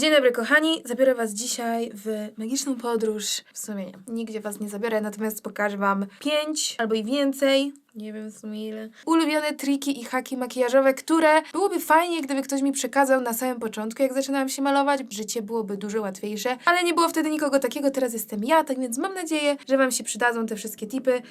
Dzień dobry kochani, zabiorę was dzisiaj w magiczną podróż. W sumie nie, nigdzie was nie zabiorę, natomiast pokażę wam pięć albo i więcej, nie wiem w sumie ile, ulubione triki i haki makijażowe, które byłoby fajnie, gdyby ktoś mi przekazał na samym początku, jak zaczynałam się malować. Życie byłoby dużo łatwiejsze, ale nie było wtedy nikogo takiego, teraz jestem ja, tak więc mam nadzieję, że wam się przydadzą te wszystkie tipy.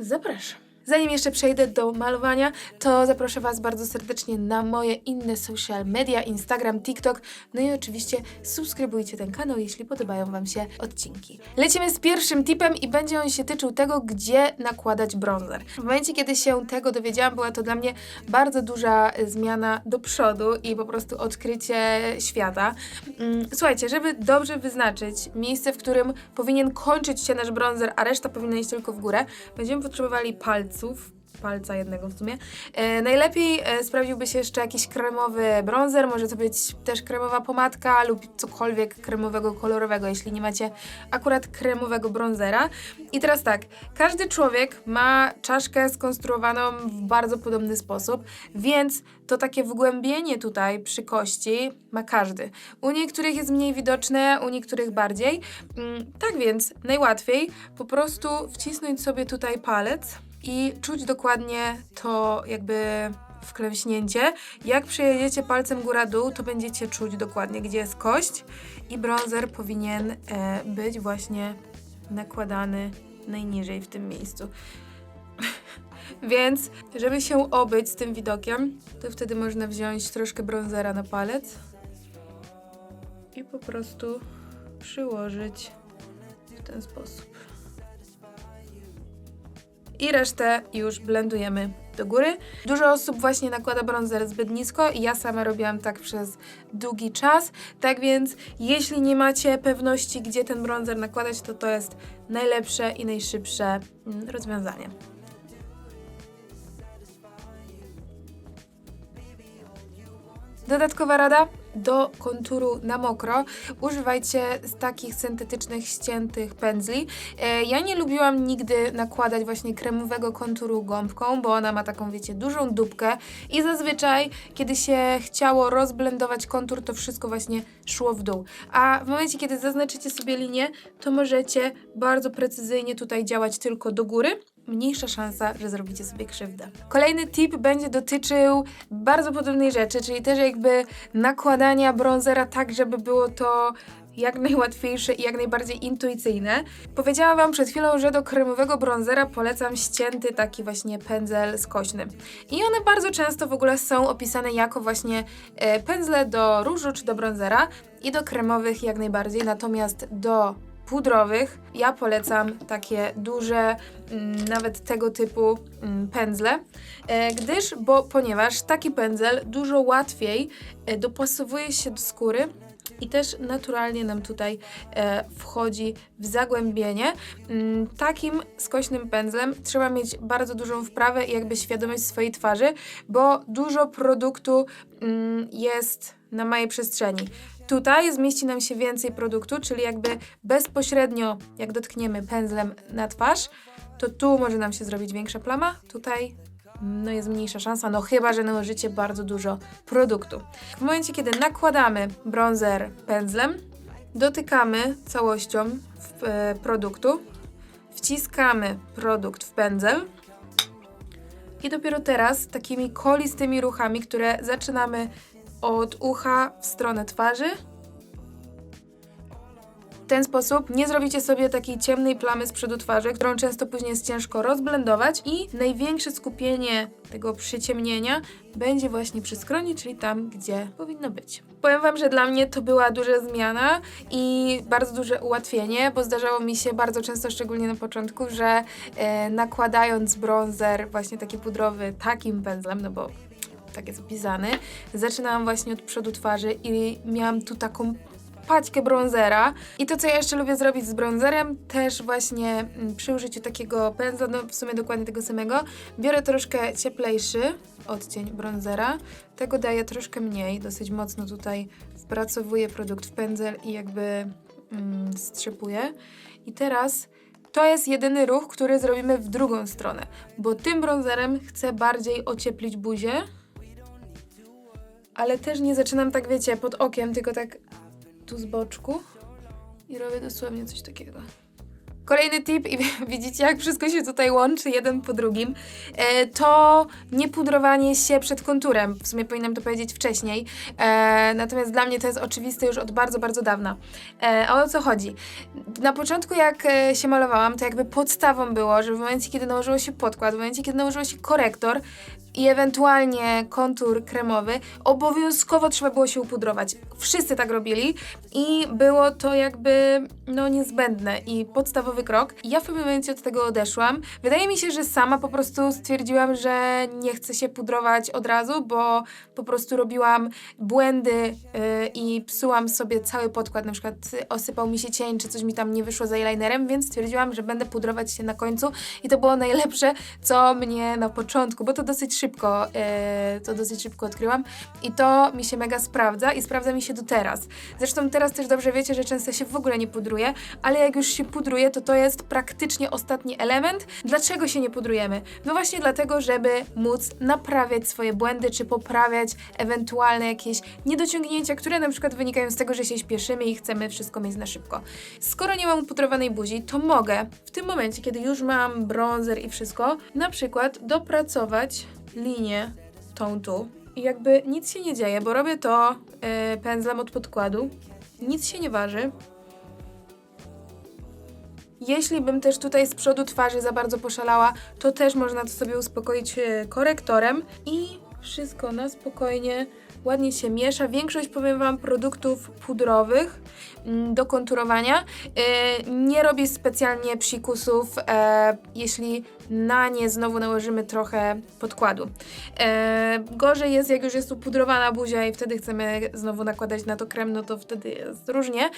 Zapraszam. Zanim jeszcze przejdę do malowania, to zaproszę Was bardzo serdecznie na moje inne social media, Instagram, TikTok, no i oczywiście subskrybujcie ten kanał, jeśli podobają Wam się odcinki. Lecimy z pierwszym tipem i będzie on się tyczył tego, gdzie nakładać bronzer. W momencie, kiedy się tego dowiedziałam, była to dla mnie bardzo duża y, zmiana do przodu i po prostu odkrycie świata. Mm, Słuchajcie, żeby dobrze wyznaczyć miejsce, w którym powinien kończyć się nasz bronzer, a reszta powinna iść tylko w górę, będziemy potrzebowali palców, palca jednego w sumie. E, najlepiej e, sprawdziłby się jeszcze jakiś kremowy bronzer, może to być też kremowa pomadka lub cokolwiek kremowego, kolorowego, jeśli nie macie akurat kremowego bronzera. I teraz tak, każdy człowiek ma czaszkę skonstruowaną w bardzo podobny sposób, więc to takie wgłębienie tutaj przy kości ma każdy. U niektórych jest mniej widoczne, u niektórych bardziej. Mm, tak więc najłatwiej po prostu wcisnąć sobie tutaj palec i czuć dokładnie to jakby wklęśnięcie. Jak przejedziecie palcem góra-dół, to będziecie czuć dokładnie, gdzie jest kość i bronzer powinien e, być właśnie nakładany najniżej w tym miejscu. Więc, żeby się obyć z tym widokiem, to wtedy można wziąć troszkę bronzera na palec i po prostu przyłożyć w ten sposób i resztę już blendujemy do góry. Dużo osób właśnie nakłada bronzer zbyt nisko i ja sama robiłam tak przez długi czas. Tak więc, jeśli nie macie pewności, gdzie ten bronzer nakładać, to to jest najlepsze i najszybsze mm, rozwiązanie. Dodatkowa rada do konturu na mokro używajcie takich syntetycznych ściętych pędzli. E, ja nie lubiłam nigdy nakładać właśnie kremowego konturu gąbką, bo ona ma taką, wiecie, dużą dupkę i zazwyczaj, kiedy się chciało rozblendować kontur, to wszystko właśnie szło w dół. A w momencie, kiedy zaznaczycie sobie linię, to możecie bardzo precyzyjnie tutaj działać tylko do góry mniejsza szansa, że zrobicie sobie krzywdę. Kolejny tip będzie dotyczył bardzo podobnej rzeczy, czyli też jakby nakładania bronzera tak, żeby było to jak najłatwiejsze i jak najbardziej intuicyjne. Powiedziałam Wam przed chwilą, że do kremowego bronzera polecam ścięty taki właśnie pędzel skośny. I one bardzo często w ogóle są opisane jako właśnie e, pędzle do różu czy do bronzera i do kremowych jak najbardziej, natomiast do pudrowych. Ja polecam takie duże, mm, nawet tego typu mm, pędzle, e, gdyż, bo ponieważ taki pędzel dużo łatwiej e, dopasowuje się do skóry i też naturalnie nam tutaj e, wchodzi w zagłębienie. Mm, takim skośnym pędzlem trzeba mieć bardzo dużą wprawę i jakby świadomość swojej twarzy, bo dużo produktu mm, jest na małej przestrzeni. Tutaj zmieści nam się więcej produktu, czyli jakby bezpośrednio, jak dotkniemy pędzlem na twarz, to tu może nam się zrobić większa plama, tutaj no jest mniejsza szansa, no chyba, że nałożycie bardzo dużo produktu. W momencie, kiedy nakładamy bronzer pędzlem, dotykamy całością w, e, produktu, wciskamy produkt w pędzel i dopiero teraz takimi kolistymi ruchami, które zaczynamy od ucha w stronę twarzy. W ten sposób nie zrobicie sobie takiej ciemnej plamy z przodu twarzy, którą często później jest ciężko rozblendować i największe skupienie tego przyciemnienia będzie właśnie przy skroni, czyli tam, gdzie powinno być. Powiem Wam, że dla mnie to była duża zmiana i bardzo duże ułatwienie, bo zdarzało mi się bardzo często, szczególnie na początku, że e, nakładając bronzer właśnie taki pudrowy takim pędzlem, no bo tak jest opisany. Zaczynałam właśnie od przodu twarzy i miałam tu taką paćkę bronzera. I to, co ja jeszcze lubię zrobić z bronzerem, też właśnie mm, przy użyciu takiego pędzla, no w sumie dokładnie tego samego, biorę troszkę cieplejszy odcień bronzera. Tego daję troszkę mniej, dosyć mocno tutaj wpracowuję produkt w pędzel i jakby mm, strzepuję. I teraz to jest jedyny ruch, który zrobimy w drugą stronę, bo tym bronzerem chcę bardziej ocieplić buzię, ale też nie zaczynam tak, wiecie, pod okiem, tylko tak tu z boczku i robię dosłownie coś takiego. Kolejny tip, i widzicie jak wszystko się tutaj łączy jeden po drugim, e, to nie pudrowanie się przed konturem. W sumie powinnam to powiedzieć wcześniej, e, natomiast dla mnie to jest oczywiste już od bardzo, bardzo dawna. E, a o co chodzi? Na początku jak się malowałam, to jakby podstawą było, że w momencie kiedy nałożyło się podkład, w momencie kiedy nałożyło się korektor, i ewentualnie kontur kremowy, obowiązkowo trzeba było się upudrować. Wszyscy tak robili i było to jakby no niezbędne i podstawowy krok. I ja w pewnym momencie od tego odeszłam. Wydaje mi się, że sama po prostu stwierdziłam, że nie chcę się pudrować od razu, bo po prostu robiłam błędy yy, i psułam sobie cały podkład. Na przykład osypał mi się cień, czy coś mi tam nie wyszło z eyelinerem, więc stwierdziłam, że będę pudrować się na końcu i to było najlepsze, co mnie na początku, bo to dosyć szybko, e, to dosyć szybko odkryłam i to mi się mega sprawdza i sprawdza mi się do teraz. Zresztą teraz też dobrze wiecie, że często się w ogóle nie pudruje, ale jak już się pudruje, to to jest praktycznie ostatni element. Dlaczego się nie pudrujemy? No właśnie dlatego, żeby móc naprawiać swoje błędy, czy poprawiać ewentualne jakieś niedociągnięcia, które na przykład wynikają z tego, że się śpieszymy i chcemy wszystko mieć na szybko. Skoro nie mam upudrowanej buzi, to mogę w tym momencie, kiedy już mam bronzer i wszystko, na przykład dopracować linię tą tu i jakby nic się nie dzieje, bo robię to yy, pędzlem od podkładu. Nic się nie waży. Jeśli bym też tutaj z przodu twarzy za bardzo poszalała, to też można to sobie uspokoić e, korektorem. I wszystko na spokojnie ładnie się miesza. Większość, powiem Wam, produktów pudrowych mm, do konturowania yy, nie robi specjalnie psikusów, yy, jeśli na nie znowu nałożymy trochę podkładu. Yy, gorzej jest, jak już jest upudrowana buzia i wtedy chcemy znowu nakładać na to krem, no to wtedy jest różnie.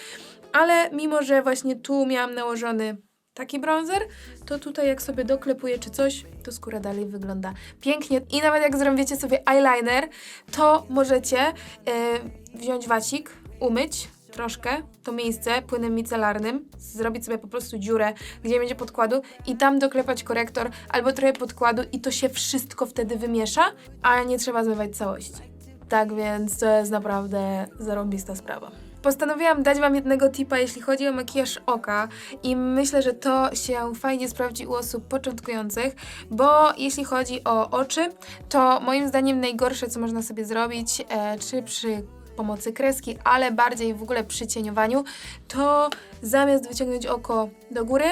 Ale mimo, że właśnie tu miałam nałożony taki bronzer, to tutaj jak sobie doklepuję czy coś, to skóra dalej wygląda pięknie. I nawet jak zrobicie sobie eyeliner, to możecie yy, wziąć wacik, umyć troszkę to miejsce płynem micelarnym, zrobić sobie po prostu dziurę, gdzie będzie podkładu i tam doklepać korektor albo trochę podkładu i to się wszystko wtedy wymiesza, a nie trzeba zmywać całości. Tak więc to jest naprawdę zarąbista sprawa. Postanowiłam dać Wam jednego tipa, jeśli chodzi o makijaż oka i myślę, że to się fajnie sprawdzi u osób początkujących, bo jeśli chodzi o oczy, to moim zdaniem najgorsze, co można sobie zrobić, e, czy przy pomocy kreski, ale bardziej w ogóle przy cieniowaniu, to zamiast wyciągnąć oko do góry,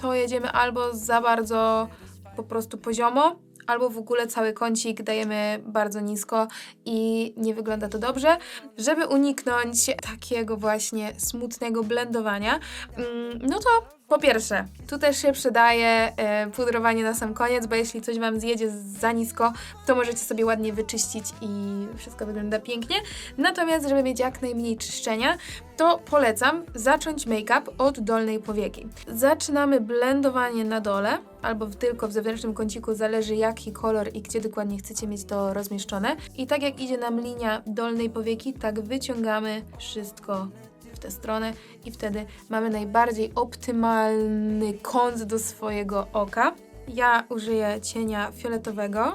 to jedziemy albo za bardzo po prostu poziomo, albo w ogóle cały kącik dajemy bardzo nisko i nie wygląda to dobrze. Żeby uniknąć takiego właśnie smutnego blendowania, mm, no to po pierwsze, tu też się przydaje e, pudrowanie na sam koniec, bo jeśli coś Wam zjedzie za nisko, to możecie sobie ładnie wyczyścić i wszystko wygląda pięknie. Natomiast, żeby mieć jak najmniej czyszczenia, to polecam zacząć make-up od dolnej powieki. Zaczynamy blendowanie na dole, albo tylko w zewnętrznym kąciku, zależy jaki kolor i gdzie dokładnie chcecie mieć to rozmieszczone. I tak jak idzie nam linia dolnej powieki, tak wyciągamy wszystko w tę stronę i wtedy mamy najbardziej optymalny kąt do swojego oka. Ja użyję cienia fioletowego.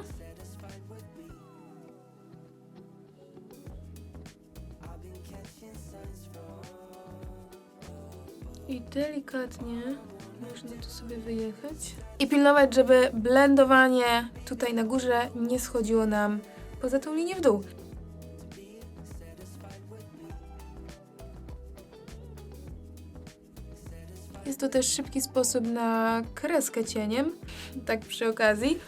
I delikatnie można tu sobie wyjechać. I pilnować, żeby blendowanie tutaj na górze nie schodziło nam poza tą linię w dół. Jest to też szybki sposób na kreskę cieniem, tak przy okazji.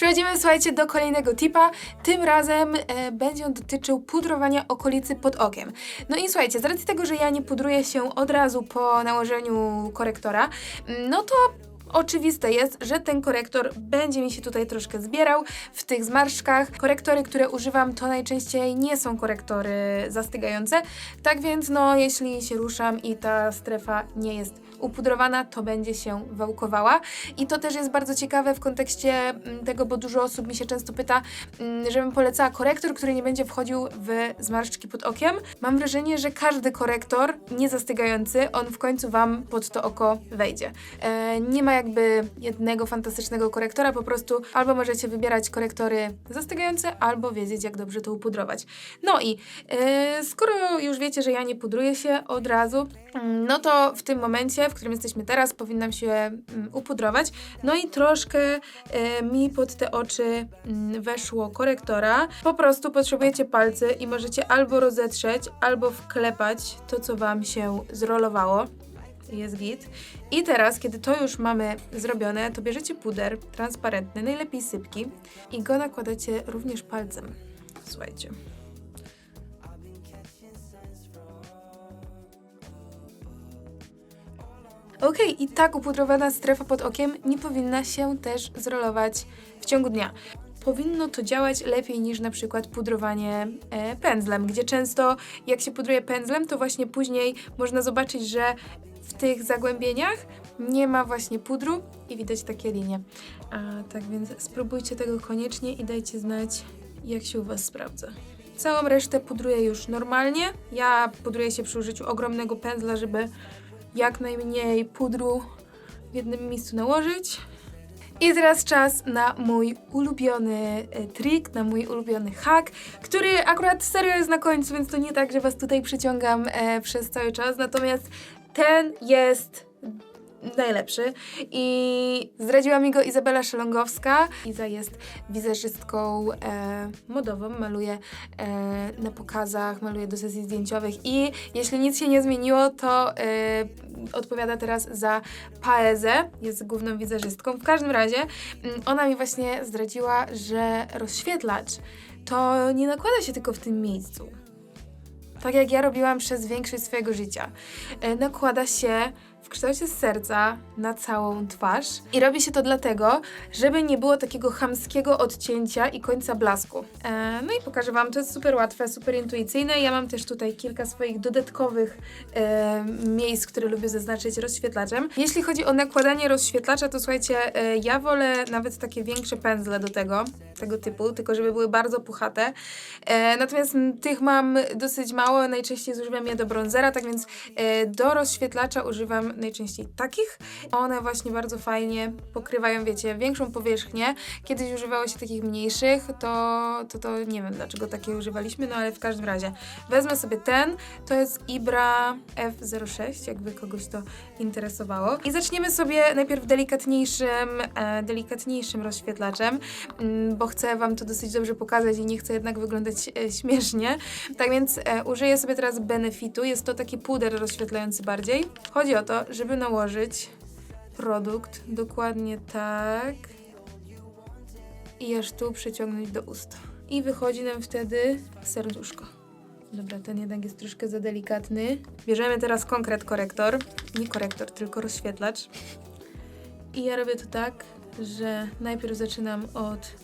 Przechodzimy, słuchajcie, do kolejnego tipa. Tym razem e, będzie on dotyczył pudrowania okolicy pod okiem. No i słuchajcie, z racji tego, że ja nie pudruję się od razu po nałożeniu korektora, no to oczywiste jest, że ten korektor będzie mi się tutaj troszkę zbierał w tych zmarszczkach. Korektory, które używam, to najczęściej nie są korektory zastygające, tak więc no, jeśli się ruszam i ta strefa nie jest upudrowana, to będzie się wałkowała. I to też jest bardzo ciekawe w kontekście mm, tego, bo dużo osób mi się często pyta, mm, żebym polecała korektor, który nie będzie wchodził w zmarszczki pod okiem. Mam wrażenie, że każdy korektor niezastygający, on w końcu Wam pod to oko wejdzie. E, nie ma jakby jednego fantastycznego korektora, po prostu albo możecie wybierać korektory zastygające, albo wiedzieć, jak dobrze to upudrować. No i e, skoro już wiecie, że ja nie pudruję się od razu, mm, no to w tym momencie, w którym jesteśmy teraz, powinnam się mm, upudrować. No i troszkę e, mi pod te oczy mm, weszło korektora. Po prostu potrzebujecie palcy i możecie albo rozetrzeć, albo wklepać to, co Wam się zrolowało. Jest git. I teraz, kiedy to już mamy zrobione, to bierzecie puder transparentny, najlepiej sypki i go nakładacie również palcem. Słuchajcie. Okej, i tak upudrowana strefa pod okiem nie powinna się też zrolować w ciągu dnia. Powinno to działać lepiej niż na przykład pudrowanie e, pędzlem, gdzie często jak się pudruje pędzlem, to właśnie później można zobaczyć, że w tych zagłębieniach nie ma właśnie pudru i widać takie linie. A, tak więc spróbujcie tego koniecznie i dajcie znać, jak się u Was sprawdza. Całą resztę pudruję już normalnie. Ja pudruję się przy użyciu ogromnego pędzla, żeby jak najmniej pudru w jednym miejscu nałożyć. I teraz czas na mój ulubiony e, trik, na mój ulubiony hack, który akurat serio jest na końcu, więc to nie tak, że Was tutaj przyciągam e, przez cały czas. Natomiast ten jest najlepszy i zdradziła mi go Izabela Szelongowska. Iza jest wizerzystką e, modową, maluje e, na pokazach, maluje do sesji zdjęciowych i jeśli nic się nie zmieniło, to e, odpowiada teraz za Paezę, jest główną wizerzystką. W każdym razie mm, ona mi właśnie zdradziła, że rozświetlacz to nie nakłada się tylko w tym miejscu. Tak jak ja robiłam przez większość swojego życia. E, nakłada się w kształcie serca na całą twarz. I robi się to dlatego, żeby nie było takiego chamskiego odcięcia i końca blasku. E, no i pokażę Wam, to jest super łatwe, super intuicyjne. Ja mam też tutaj kilka swoich dodatkowych e, miejsc, które lubię zaznaczyć rozświetlaczem. Jeśli chodzi o nakładanie rozświetlacza, to słuchajcie, e, ja wolę nawet takie większe pędzle do tego, tego typu, tylko żeby były bardzo puchate. E, natomiast tych mam dosyć mało, najczęściej zużywam je do bronzera, tak więc e, do rozświetlacza używam najczęściej takich. One właśnie bardzo fajnie pokrywają, wiecie, większą powierzchnię. Kiedyś używało się takich mniejszych, to, to, to nie wiem dlaczego takie używaliśmy, no ale w każdym razie wezmę sobie ten, to jest Ibra F06, jakby kogoś to interesowało. I zaczniemy sobie najpierw delikatniejszym, e, delikatniejszym rozświetlaczem, mm, bo chcę Wam to dosyć dobrze pokazać i nie chcę jednak wyglądać e, śmiesznie. Tak więc e, użyję sobie teraz Benefitu. Jest to taki puder rozświetlający bardziej. Chodzi o to, żeby nałożyć produkt dokładnie tak i aż tu przyciągnąć do ust. I wychodzi nam wtedy serduszko. Dobra, ten jednak jest troszkę za delikatny. Bierzemy teraz konkret korektor. Nie korektor, tylko rozświetlacz. I ja robię to tak, że najpierw zaczynam od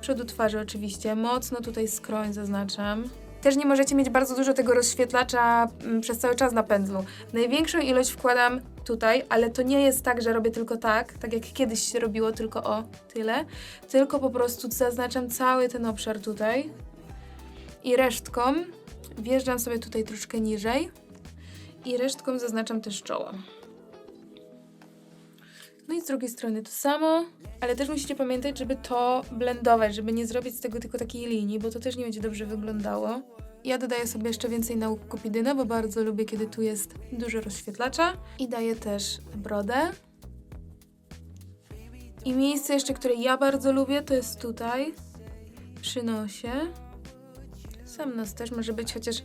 przodu twarzy oczywiście. Mocno tutaj skroń zaznaczam. Też nie możecie mieć bardzo dużo tego rozświetlacza mm, przez cały czas na pędzlu. Największą ilość wkładam tutaj, ale to nie jest tak, że robię tylko tak, tak jak kiedyś się robiło, tylko o tyle. Tylko po prostu zaznaczam cały ten obszar tutaj. I resztką wjeżdżam sobie tutaj troszkę niżej. I resztką zaznaczam też czoło. No i z drugiej strony to samo, ale też musicie pamiętać, żeby to blendować, żeby nie zrobić z tego tylko takiej linii, bo to też nie będzie dobrze wyglądało. Ja dodaję sobie jeszcze więcej nauk kupidyna, bo bardzo lubię, kiedy tu jest dużo rozświetlacza. I daję też brodę. I miejsce jeszcze, które ja bardzo lubię, to jest tutaj, przy nosie. Sam nos też może być, chociaż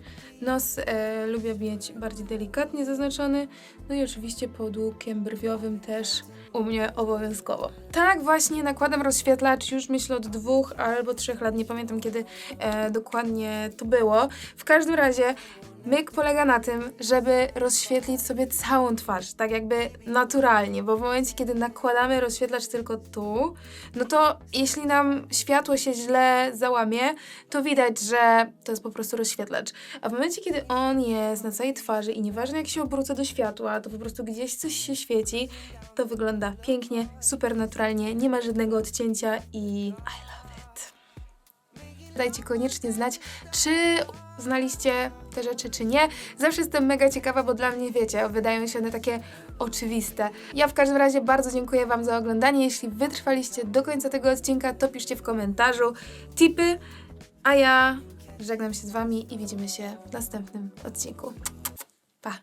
nos e, lubię mieć bardziej delikatnie zaznaczony. No i oczywiście pod łukiem brwiowym też u mnie obowiązkowo. Tak właśnie nakładam rozświetlacz już myślę od dwóch albo trzech lat, nie pamiętam kiedy e, dokładnie to było. W każdym razie Myk polega na tym, żeby rozświetlić sobie całą twarz, tak jakby naturalnie, bo w momencie, kiedy nakładamy rozświetlacz tylko tu, no to jeśli nam światło się źle załamie, to widać, że to jest po prostu rozświetlacz. A w momencie, kiedy on jest na całej twarzy i nieważne jak się obrócę do światła, to po prostu gdzieś coś się świeci, to wygląda pięknie, super naturalnie, nie ma żadnego odcięcia i I love it. Dajcie koniecznie znać, czy znaliście te rzeczy, czy nie. Zawsze jestem mega ciekawa, bo dla mnie, wiecie, wydają się one takie oczywiste. Ja w każdym razie bardzo dziękuję Wam za oglądanie. Jeśli wytrwaliście do końca tego odcinka, to piszcie w komentarzu tipy, a ja żegnam się z Wami i widzimy się w następnym odcinku. Pa!